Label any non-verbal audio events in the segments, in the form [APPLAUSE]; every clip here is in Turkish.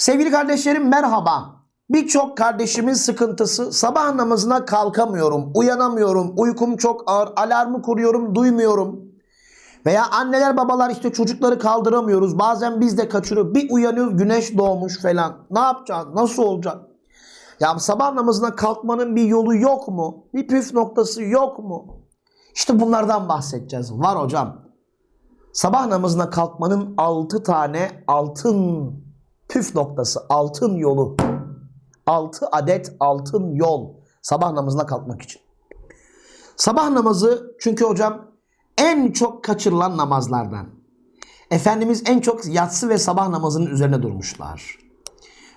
Sevgili kardeşlerim merhaba. Birçok kardeşimin sıkıntısı sabah namazına kalkamıyorum, uyanamıyorum, uykum çok ağır, alarmı kuruyorum, duymuyorum. Veya anneler babalar işte çocukları kaldıramıyoruz. Bazen biz de kaçırıyoruz. Bir uyanıyoruz güneş doğmuş falan. Ne yapacağız? Nasıl olacak? Ya sabah namazına kalkmanın bir yolu yok mu? Bir püf noktası yok mu? İşte bunlardan bahsedeceğiz. Var hocam. Sabah namazına kalkmanın 6 tane altın püf noktası, altın yolu. 6 adet altın yol sabah namazına kalkmak için. Sabah namazı çünkü hocam en çok kaçırılan namazlardan. Efendimiz en çok yatsı ve sabah namazının üzerine durmuşlar.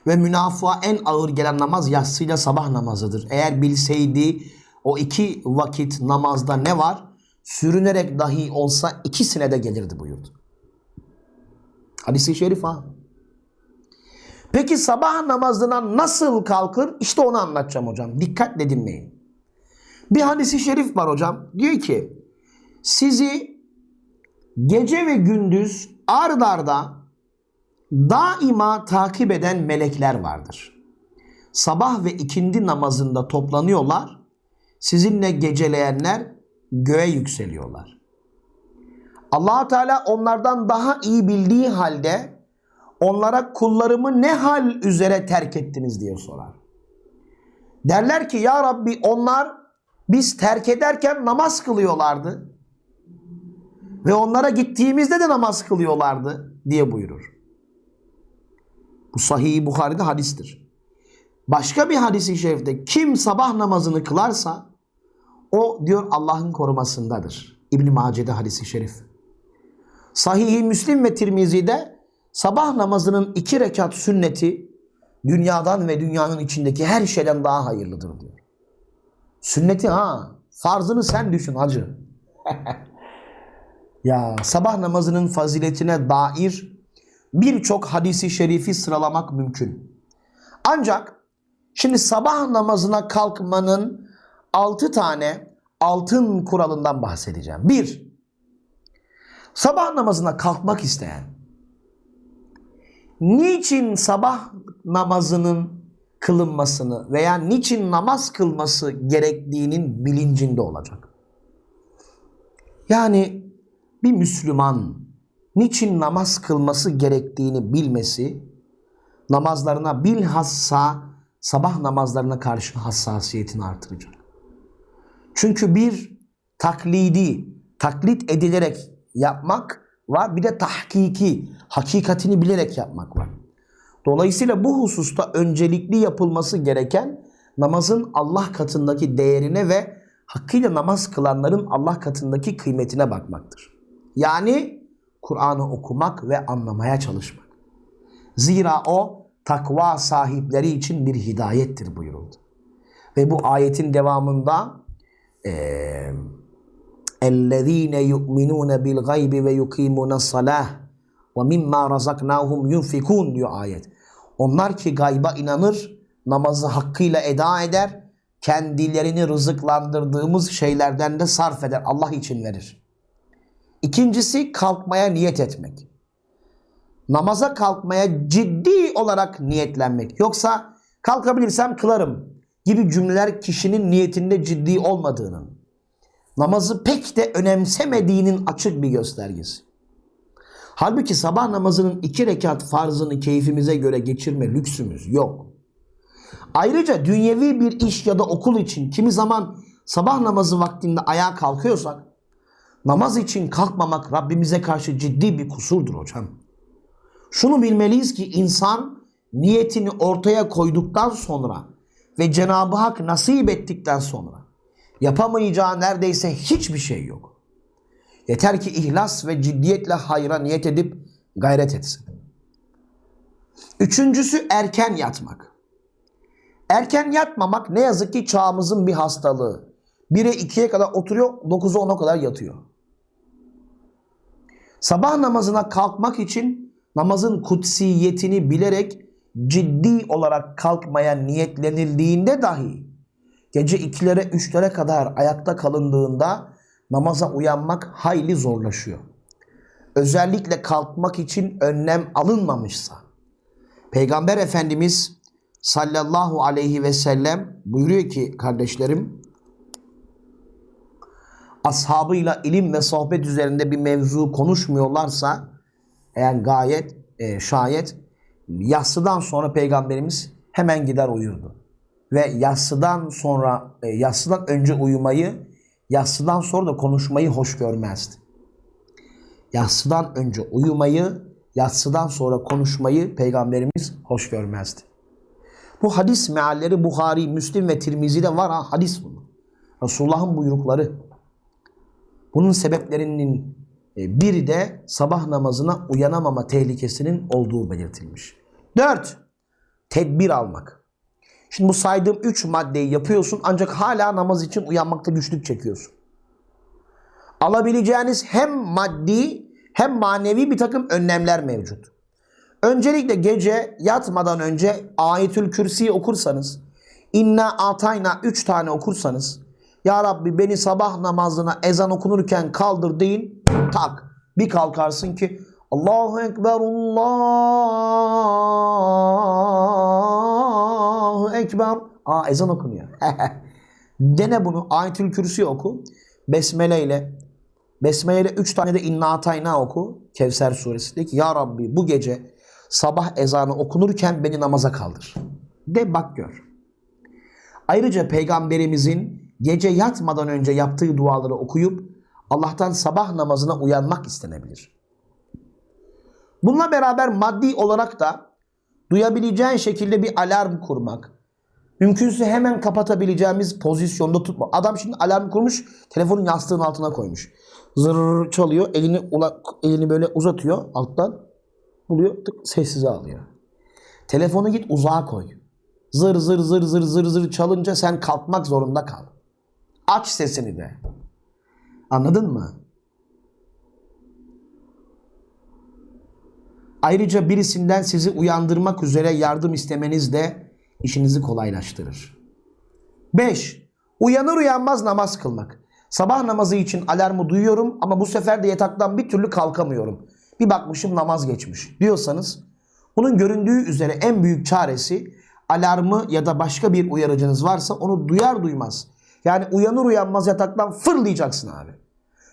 Ve münafığa en ağır gelen namaz yatsıyla sabah namazıdır. Eğer bilseydi o iki vakit namazda ne var? Sürünerek dahi olsa ikisine de gelirdi buyurdu. Hadis-i şerif ha. Peki sabah namazına nasıl kalkır? İşte onu anlatacağım hocam. Dikkatle dinleyin. Bir hadisi şerif var hocam. Diyor ki sizi gece ve gündüz ard arda daima takip eden melekler vardır. Sabah ve ikindi namazında toplanıyorlar. Sizinle geceleyenler göğe yükseliyorlar. allah Teala onlardan daha iyi bildiği halde onlara kullarımı ne hal üzere terk ettiniz diye sorar. Derler ki ya Rabbi onlar biz terk ederken namaz kılıyorlardı. Ve onlara gittiğimizde de namaz kılıyorlardı diye buyurur. Bu sahih Bukhari'de hadistir. Başka bir hadisi şerifte kim sabah namazını kılarsa o diyor Allah'ın korumasındadır. İbn Mace'de hadisi şerif. Sahih-i Müslim ve Tirmizi'de sabah namazının iki rekat sünneti dünyadan ve dünyanın içindeki her şeyden daha hayırlıdır diyor. Sünneti ha. Farzını sen düşün hacı. [LAUGHS] ya sabah namazının faziletine dair birçok hadisi şerifi sıralamak mümkün. Ancak şimdi sabah namazına kalkmanın altı tane altın kuralından bahsedeceğim. Bir, sabah namazına kalkmak isteyen niçin sabah namazının kılınmasını veya niçin namaz kılması gerektiğinin bilincinde olacak. Yani bir Müslüman niçin namaz kılması gerektiğini bilmesi namazlarına bilhassa sabah namazlarına karşı hassasiyetini artıracak. Çünkü bir taklidi, taklit edilerek yapmak var. Bir de tahkiki, hakikatini bilerek yapmak var. Dolayısıyla bu hususta öncelikli yapılması gereken namazın Allah katındaki değerine ve hakkıyla namaz kılanların Allah katındaki kıymetine bakmaktır. Yani Kur'an'ı okumak ve anlamaya çalışmak. Zira o takva sahipleri için bir hidayettir buyuruldu. Ve bu ayetin devamında اَلَّذ۪ينَ يُؤْمِنُونَ بِالْغَيْبِ وَيُقِيمُونَ الصَّلَاهِ وَمِمَّا رَزَقْنَاهُمْ يُنْفِكُونَ diyor ayet. Onlar ki gayba inanır, namazı hakkıyla eda eder, kendilerini rızıklandırdığımız şeylerden de sarf eder. Allah için verir. İkincisi kalkmaya niyet etmek. Namaza kalkmaya ciddi olarak niyetlenmek. Yoksa kalkabilirsem kılarım gibi cümleler kişinin niyetinde ciddi olmadığının namazı pek de önemsemediğinin açık bir göstergesi. Halbuki sabah namazının iki rekat farzını keyfimize göre geçirme lüksümüz yok. Ayrıca dünyevi bir iş ya da okul için kimi zaman sabah namazı vaktinde ayağa kalkıyorsak, namaz için kalkmamak Rabbimize karşı ciddi bir kusurdur hocam. Şunu bilmeliyiz ki insan niyetini ortaya koyduktan sonra ve Cenab-ı Hak nasip ettikten sonra yapamayacağı neredeyse hiçbir şey yok. Yeter ki ihlas ve ciddiyetle hayra niyet edip gayret etsin. Üçüncüsü erken yatmak. Erken yatmamak ne yazık ki çağımızın bir hastalığı. 1'e 2'ye kadar oturuyor, 9'a 10'a kadar yatıyor. Sabah namazına kalkmak için namazın kutsiyetini bilerek ciddi olarak kalkmaya niyetlenildiğinde dahi gece 2'lere 3'lere kadar ayakta kalındığında namaza uyanmak hayli zorlaşıyor. Özellikle kalkmak için önlem alınmamışsa Peygamber Efendimiz sallallahu aleyhi ve sellem buyuruyor ki kardeşlerim ashabıyla ilim ve sohbet üzerinde bir mevzu konuşmuyorlarsa eğer gayet e, şayet yatsıdan sonra peygamberimiz hemen gider uyurdu. Ve yatsıdan sonra e, yatsıdan önce uyumayı yatsıdan sonra da konuşmayı hoş görmezdi. Yatsıdan önce uyumayı yatsıdan sonra konuşmayı peygamberimiz hoş görmezdi. Bu hadis mealleri Buhari, Müslim ve Tirmizi'de var ha hadis bunu. Resulullah'ın buyrukları. Bunun sebeplerinin e, biri de sabah namazına uyanamama tehlikesinin olduğu belirtilmiş. 4. Tedbir almak. Şimdi bu saydığım 3 maddeyi yapıyorsun ancak hala namaz için uyanmakta güçlük çekiyorsun. Alabileceğiniz hem maddi hem manevi bir takım önlemler mevcut. Öncelikle gece yatmadan önce Ayetül Kürsi'yi okursanız, İnna Atayna 3 tane okursanız, Ya Rabbi beni sabah namazına ezan okunurken kaldır deyin, tak. Bir kalkarsın ki Allahu Ekber, Allahu Ekber. Aa ezan okunuyor. [LAUGHS] Dene bunu. Ayetül Kürsi oku. Besmele ile. Besmele ile 3 tane de İnna Atayna oku. Kevser suresi. De ki Ya Rabbi bu gece sabah ezanı okunurken beni namaza kaldır. De bak gör. Ayrıca peygamberimizin gece yatmadan önce yaptığı duaları okuyup Allah'tan sabah namazına uyanmak istenebilir. Bununla beraber maddi olarak da duyabileceğin şekilde bir alarm kurmak. Mümkünse hemen kapatabileceğimiz pozisyonda tutma. Adam şimdi alarm kurmuş, telefonun yastığın altına koymuş. Zırr çalıyor, elini ula- elini böyle uzatıyor alttan. Buluyor, tık sessize alıyor. Telefonu git uzağa koy. Zır zır zır zır zır zır çalınca sen kalkmak zorunda kal. Aç sesini de. Anladın mı? Ayrıca birisinden sizi uyandırmak üzere yardım istemeniz de işinizi kolaylaştırır. 5. Uyanır uyanmaz namaz kılmak. Sabah namazı için alarmı duyuyorum ama bu sefer de yataktan bir türlü kalkamıyorum. Bir bakmışım namaz geçmiş diyorsanız bunun göründüğü üzere en büyük çaresi alarmı ya da başka bir uyarıcınız varsa onu duyar duymaz. Yani uyanır uyanmaz yataktan fırlayacaksın abi.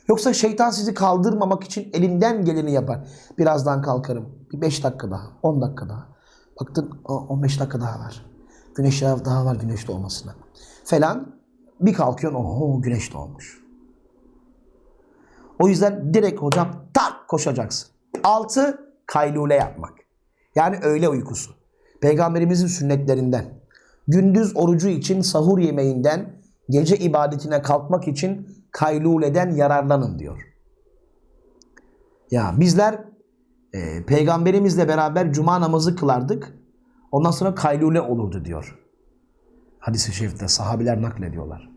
Yoksa şeytan sizi kaldırmamak için elinden geleni yapar. Birazdan kalkarım. Bir 5 dakika daha, 10 dakika daha. Baktın "Aa, 15 dakika daha var. Güneş daha var güneş doğmasına. Falan bir kalkıyorsun oho güneş doğmuş. O yüzden direkt hocam tak koşacaksın. 6. Kaylule yapmak. Yani öğle uykusu. Peygamberimizin sünnetlerinden. Gündüz orucu için sahur yemeğinden gece ibadetine kalkmak için kayluleden yararlanın diyor. Ya bizler e, peygamberimizle beraber cuma namazı kılardık. Ondan sonra kaylule olurdu diyor. Hadis-i şerifte sahabiler naklediyorlar.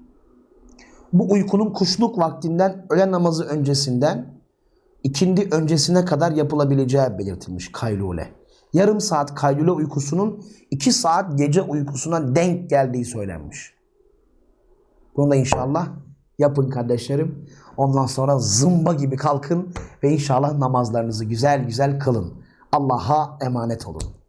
Bu uykunun kuşluk vaktinden öğle namazı öncesinden ikindi öncesine kadar yapılabileceği belirtilmiş kaylule. Yarım saat kaylule uykusunun iki saat gece uykusuna denk geldiği söylenmiş. Bunu da inşallah yapın kardeşlerim. Ondan sonra zımba gibi kalkın ve inşallah namazlarınızı güzel güzel kılın. Allah'a emanet olun.